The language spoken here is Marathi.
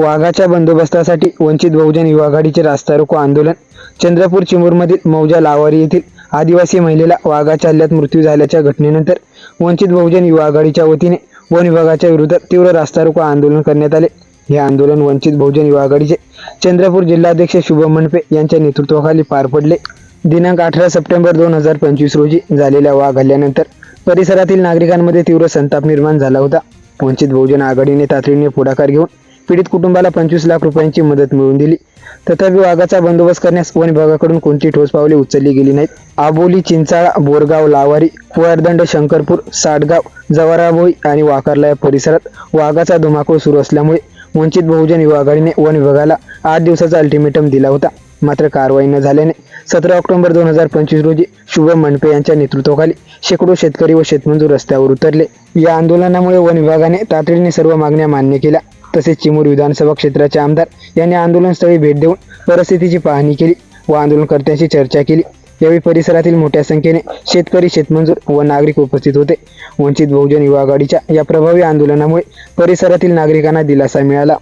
वाघाच्या बंदोबस्तासाठी वंचित बहुजन युवा आघाडीचे रास्ता रोको आंदोलन. चंद्रपूर चिमूरमधील मौजा लावारी येथील आदिवासी महिलेला वाघाच्या हल्ल्यात मृत्यू झाल्याच्या घटनेनंतर वंचित बहुजन युवा आघाडीच्या वतीने वन विभागाच्या विरोधात तीव्र रास्ता रोको आंदोलन करण्यात आले. हे आंदोलन वंचित बहुजन युवा आघाडीचे चंद्रपूर जिल्हाध्यक्ष शुभम मनपे यांच्या नेतृत्वाखाली पार पडले. दिनांक अठरा सप्टेंबर दोन हजार पंचवीस रोजी झालेल्या वाघ हल्ल्यानंतर परिसरातील नागरिकांमध्ये तीव्र संताप निर्माण झाला होता. वंचित बहुजन आघाडीने तातडीने पुढाकार घेऊन पीडित कुटुंबाला पंचवीस लाख रुपयांची मदत मिळवून दिली. तथापि वाघाचा बंदोबस्त करण्यास वन विभागाकडून कोणती ठोस पावले उचलली गेली नाहीत. आबोली चिंचाळा बोरगाव लावारी कुवारदंड शंकरपूर साडगाव जवाराबोई आणि वाकारला या परिसरात वाघाचा धुमाकूळ सुरू असल्यामुळे वंचित बहुजन युवा आघाडीने वन विभागाला आठ दिवसाचा अल्टिमेटम दिला होता. मात्र कारवाई न झाल्याने सतरा ऑक्टोबर दोन हजार पंचवीस रोजी शुभम मनपे यांच्या नेतृत्वाखाली शेकडो शेतकरी व शेतमजूर रस्त्यावर उतरले. या आंदोलनामुळे वन विभागाने तातडीने सर्व मागण्या मान्य केल्या. तसेच चिमूर विधानसभा क्षेत्राचे आमदार यांनी आंदोलनस्थळी भेट देऊन परिस्थितीची पाहणी केली व आंदोलनकर्त्यांशी चर्चा केली. यावेळी परिसरातील मोठ्या संख्येने शेतकरी शेतमजूर व नागरिक उपस्थित होते. वंचित बहुजन युवा आघाडीच्या या प्रभावी आंदोलनामुळे परिसरातील नागरिकांना दिलासा मिळाला.